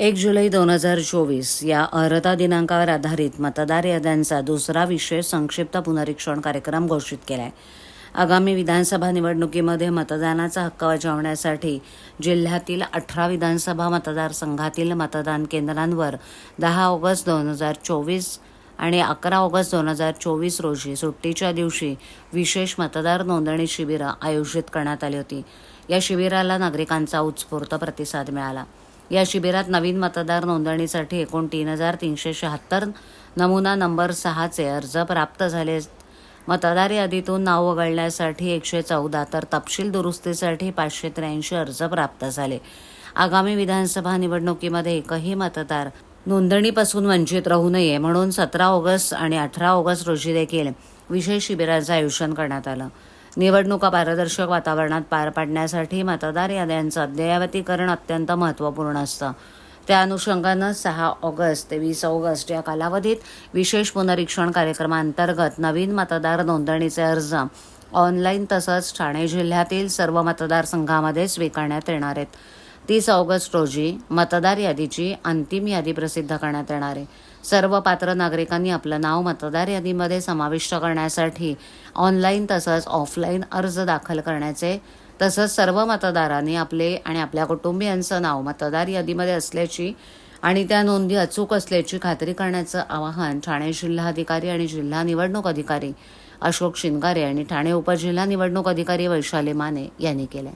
एक जुलै दोन हजार चोवीस या अर्हता दिनांकावर आधारित मतदार याद्यांचा दुसरा विशेष संक्षिप्त पुनरीक्षण कार्यक्रम घोषित केला आहे आगामी विधानसभा निवडणुकीमध्ये मतदानाचा हक्क बजावण्यासाठी जिल्ह्यातील अठरा विधानसभा मतदारसंघातील मतदान केंद्रांवर दहा ऑगस्ट दोन हजार चोवीस आणि अकरा ऑगस्ट दोन हजार चोवीस रोजी सुट्टीच्या दिवशी विशेष मतदार नोंदणी शिबिरं आयोजित करण्यात आली होती. या शिबिराला नागरिकांचा उत्स्फूर्त प्रतिसाद मिळाला. या शिबिरात नवीन मतदार नोंदणीसाठी एकूण तीन हजार तीनशे शहात्तर नमुना नंबर सहाचे अर्ज प्राप्त झाले. मतदार यादीतून नाव वगळण्यासाठी एकशे चौदा तर तपशील दुरुस्तीसाठी पाचशे त्र्याऐंशी अर्ज प्राप्त झाले. आगामी विधानसभा निवडणुकीमध्ये एकही मतदार नोंदणीपासून वंचित राहू नये म्हणून सतरा ऑगस्ट आणि अठरा ऑगस्ट रोजी देखील विशेष शिबिराचं आयोजन करण्यात आलं. निवडणुका पारदर्शक वातावरणात पार पाडण्यासाठी मतदार याद्यांचं अद्ययावतीकरण अत्यंत महत्त्वपूर्ण असतं. त्या अनुषंगानं सहा ऑगस्ट ते वीस ऑगस्ट या कालावधीत विशेष पुनरीक्षण कार्यक्रमांतर्गत नवीन मतदार नोंदणीचे अर्ज ऑनलाईन तसंच ठाणे जिल्ह्यातील सर्व मतदारसंघामध्ये स्वीकारण्यात येणार आहेत. तीस ऑगस्ट रोजी मतदार यादीची अंतिम यादी प्रसिद्ध करण्यात येणार आहे. सर्व पात्र नागरिकांनी आपलं नाव मतदार यादीमध्ये समाविष्ट करण्यासाठी ऑनलाईन तसंच ऑफलाईन अर्ज दाखल करण्याचे तसंच सर्व मतदारांनी आपले आणि आपल्या कुटुंबियांचं नाव मतदार यादीमध्ये असल्याची आणि त्या नोंदी अचूक असल्याची खात्री करण्याचं आवाहन ठाणे जिल्हाधिकारी आणि जिल्हा निवडणूक अधिकारी अशोक शिंगारे आणि ठाणे उपजिल्हा निवडणूक अधिकारी वैशाली माने यांनी केलं